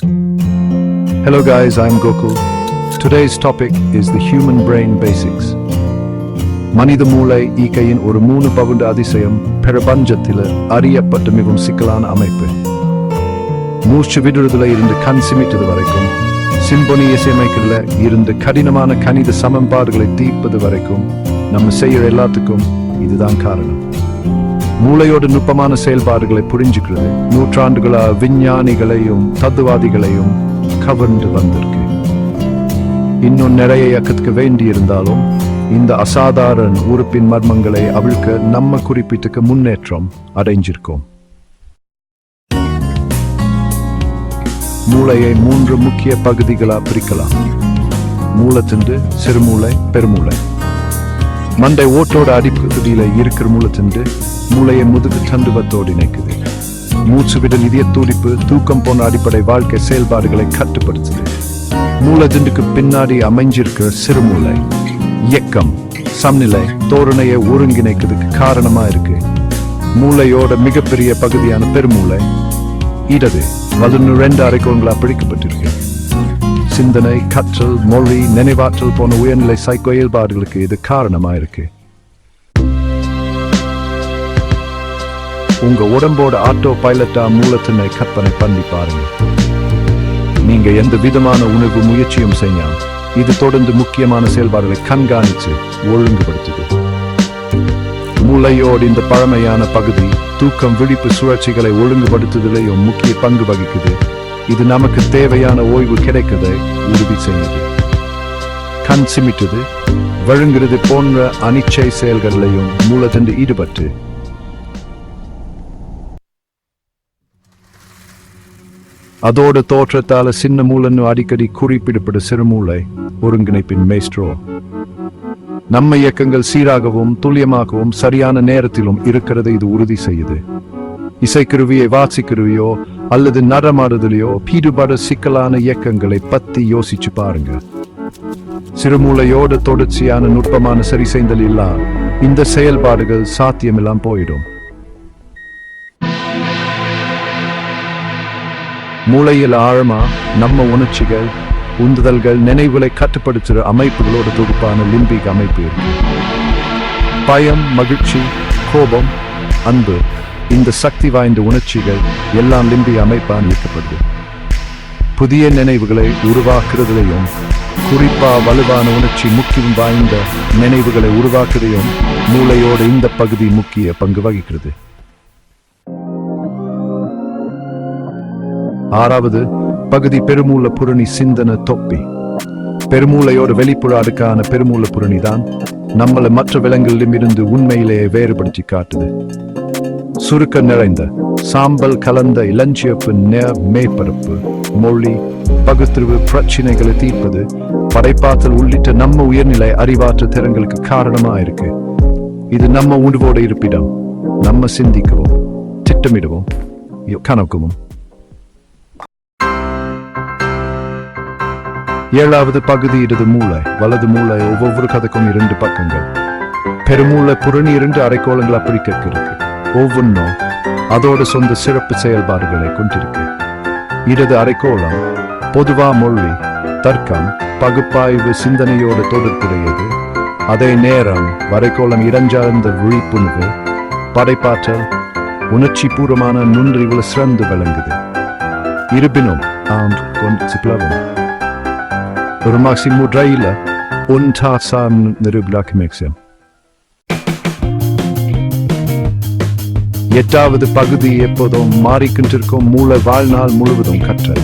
Hello guys, I'm Gokul. Today's topic is the human brain basics. மனித மூளை ஈக்கையின் ஒரு மூணு பவுண்டு அதிசயம் பிரபஞ்சத்தில் அறியப்பட்ட மிகவும் சிக்கலான அமைப்பு மூச்சு விடுறதுல இருந்து கண் சிமிட்டது வரைக்கும் சிம்பொனி இசையமைக்கிறதுல இருந்து கடினமான கணித சமன்பாடுகளை தீர்ப்பது வரைக்கும் நம்ம செய்யற எல்லாத்துக்கும் இதுதான் காரணம் மூளையோட நுட்பமான செயல்பாடுகளை புரிஞ்சுக்கிறது. நூற்றாண்டுகளா விஞ்ஞானிகளையும் தத்துவாதிகளையும் கவர்ந்து வந்திருக்கு. இன்னும் நிறைய இயக்கத்துக்கு வேண்டி இருந்தாலும் இந்த அசாதாரண உறுப்பின் மர்மங்களை அவிழ்க்க நம்ம குறிப்பிட்டுக்கு முன்னேற்றம் அடைஞ்சிருக்கோம். மூளையை மூன்று முக்கிய பகுதிகளா பிரிக்கலாம். மூலத்திண்டு சிறுமூளை பெருமூளை. மண்டை ஓட்டோட அடிப்பகுதியில இருக்கிற மூலத்திண்டு மூளையை முதுகு தண்டுவத்தோடு இணைக்குது. மூச்சு விடல் இதய துடிப்பு தூக்கம் போன்ற அடிப்படை வாழ்க்கை செயல்பாடுகளை கட்டுப்படுத்துது. மூலத்திண்டுக்கு பின்னாடி அமைஞ்சிருக்கிற சிறுமூளை இயக்கம் சமநிலை தோரணையை ஒருங்கிணைக்கிறதுக்கு காரணமா இருக்கு. மூளையோட மிகப்பெரிய பகுதியான பெருமூளை இடது பதினொன்று ரெண்டு அரைக்கோள்களா பிடிக்கப்பட்டிருக்கு சிந்தனை கற்றல் மொழி நினைவாற்றல் போன்ற உயர்நிலை சைக்கோ இயல்பாடுகளுக்கு இது காரணமா இருக்கு உங்க உடம்போட ஆட்டோ பைலட்டா மூலத்தினை கற்பனை பண்ணி பாருங்க. நீங்க எந்த விதமான உணவு முயற்சியும் செய்யாம இது தொடர்ந்து முக்கியமான செயல்பாடுகளை கண்காணித்து ஒழுங்குபடுத்துது. மூளையோடு இந்த பழமையான பகுதி தூக்கம் விழிப்பு சுழற்சிகளை ஒழுங்குபடுத்துதலையும் முக்கிய பங்கு வகிக்குது. இது நமக்கு தேவையான ஓய்வு கிடைக்கதை உறுதி செய்யுது. கண் சிமிட்டுது வழங்குறது போன்ற அனிச்சை செயல்களிலையும் மூலதண்டு ஈடுபட்டு. அதோட தோற்றத்தால சின்ன மூலன்னு அடிக்கடி குறிப்பிடப்படும் சிறுமூளை ஒருங்கிணைப்பின் மேஸ்ட்ரோ. நம்ம இயக்கங்கள் சீராகவும் துல்லியமாகவும் சரியான நேரத்திலும் இருக்கிறதை இது உறுதி செய்யுது. இசைக்கருவியை வாசிக்கருவியோ அல்லது நடமாடுதலையோ பீடுபட சிக்கலான இயக்கங்களை பத்தி யோசிச்சு பாருங்க. சிறுமூளையோட தொடர்ச்சியான நுட்பமான சரி செய்தல் இல்லா இந்த செயல்பாடுகள் சாத்தியமெல்லாம் போயிடும். மூளையில் ஆழமா நம்ம உணர்ச்சிகள் உந்துதல்கள் நினைவுகளை கட்டுப்படுத்துகிற அமைப்புகளோட தொகுப்பான லிம்பிக் அமைப்பு பயம் மகிழ்ச்சி கோபம் அன்பு. இந்த சக்தி வாய்ந்த உணர்ச்சிகள் எல்லாம் லிம்பி அமைப்பால் இயக்கப்படுது புதிய நினைவுகளை உருவாக்குறதுலையும் குறிப்பா வலுவான உணர்ச்சி முக்கியம் வாய்ந்த நினைவுகளை உருவாக்குறதையும் மூளையோட இந்த பகுதி முக்கிய பங்கு வகிக்கிறது. ஆறாவது பகுதி பெருமூல புரணி சிந்தன தொப்பி. பெருமூளையோட வெளிப்புற அடுக்கான பெருமூல புரணி தான் நம்மளை மற்ற விலங்குகளிலும் இருந்து உண்மையிலேயே வேறுபடுத்தி காட்டுது. சுருக்க நிறைந்த சாம்பல் கலந்த இளஞ்சியப்பு நேர் மேற்பரப்பு மொழி பகுத்தறிவு பிரச்சினைகளை தீர்ப்பது படைப்பாற்றல் உள்ளிட்ட நம்ம உயர்நிலை அறிவாற்று திறன்களுக்கு காரணமா இருக்கு. இது நம்ம உணவோட இருப்பிடம். நம்ம சிந்திக்கவும் திட்டமிடவும் கணக்குவும். ஏழாவது பகுதி இடது மூளை வலது மூளை ஒவ்வொரு கதைக்கும் இரண்டு பக்கங்கள். பெருமூளை புரணி இரண்டு அரைக்கோளங்கள் அப்படி கேட்கிறது ஒவ்வொன்றும் அதோட சொந்த சிறப்பு செயல்பாடுகளை கொண்டிருக்கு. இடது அரைக்கோளம் பொதுவா மொழி தர்க்கம் பகுப்பாய்வு சிந்தனையோடு தொடர்புடையது. அதே நேரம் வரைக்கோளம் இரஞ்சார்ந்த விழிப்புணர்வு படைப்பாற்றல் உணர்ச்சி பூர்வமான நுண்றிவுல சிறந்து விளங்குது. இருப்பினும் ஆம் சிப்ளவும் ஒரு மாக்சிமு ட்ரைல ஒன்றா சாம் எட்டாவது பகுதி எப்போதும் மாறிக்கொண்டிருக்கும் மூளை வாழ்நாள் முழுவதும் கற்றல்.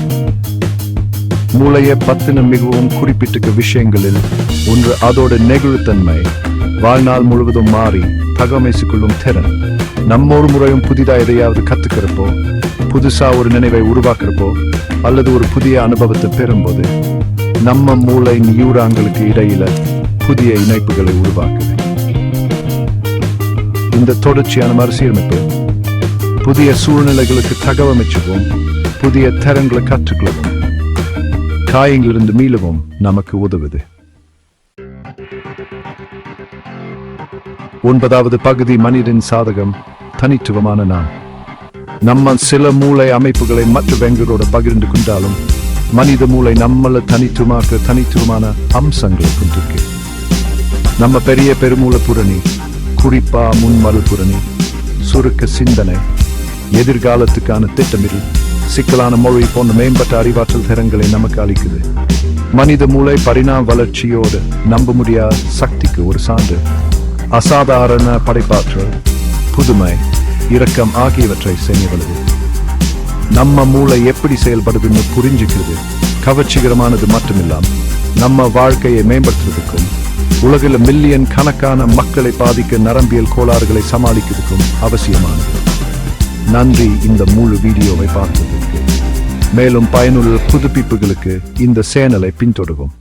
மூளையை பத்தின மிகவும் குறிப்பிட்ட விஷயங்களில் ஒன்று அதோட நெகிழ்த்தன்மை வாழ்நாள் முழுவதும் மாறி தகமைசு கொள்ளும் திறன். நம்ம ஒரு முறையும் புதிதா எதையாவது கத்துக்கிறப்போ புதுசா ஒரு நினைவை உருவாக்குறப்போ அல்லது ஒரு புதிய அனுபவத்தை பெறும்போது நம்ம மூளை நியூரான்களுக்கு இடையில புதிய இணைப்புகளை உருவாக்குது. இந்த தொடர்ச்சியான மறுசீரமைப்பு புதிய சூழ்நிலைகளுக்கு தகவமைச்சுவும் புதிய தரங்களை கற்றுக்கொள்ளவும் காயங்களிலிருந்து மீளவும் நமக்கு உதவுது. ஒன்பதாவது பகுதி மனிதன் சாதகம் தனித்துவமான நான். நம்ம சில மூளை அமைப்புகளை மற்றவங்களோட பகிர்ந்து கொண்டாலும் மனித மூளை நம்மள தனித்துவமாக்க தனித்துவமான அம்சங்களை கொண்டிருக்கு. நம்ம பெரிய பெருமூல புரணி குறிப்பா முன்மறு புரணி சுருக்க சிந்தனை எதிர்காலத்துக்கான திட்டமிடல். சிக்கலான மொழி போன்ற மேம்பட்ட அறிவாற்றல் திறன்களை நமக்கு அளிக்குது. மனித மூளை பரிணாம வளர்ச்சியோடு நம்ப முடியாத சக்திக்கு ஒரு சான்று. அசாதாரண படைப்பாற்றல் புதுமை இரக்கம் ஆகியவற்றை செய்யவல்லது நம்ம மூளை எப்படி செயல்படுதுன்னு புரிஞ்சுக்கிறது. கவர்ச்சிகரமானது மட்டுமில்லாம நம்ம வாழ்க்கையை மேம்படுத்துறதுக்கும் உலகில் மில்லியன் கணக்கான மக்களை பாதிக்க நரம்பியல் கோளாறுகளை சமாளிக்கிறதுக்கும் அவசியமானது. நன்றி இந்த முழு வீடியோவை பார்த்ததற்கு மேலும் பயனுள்ள புதுப்பிப்புகளுக்கு இந்த சேனலை பின்தொடரும்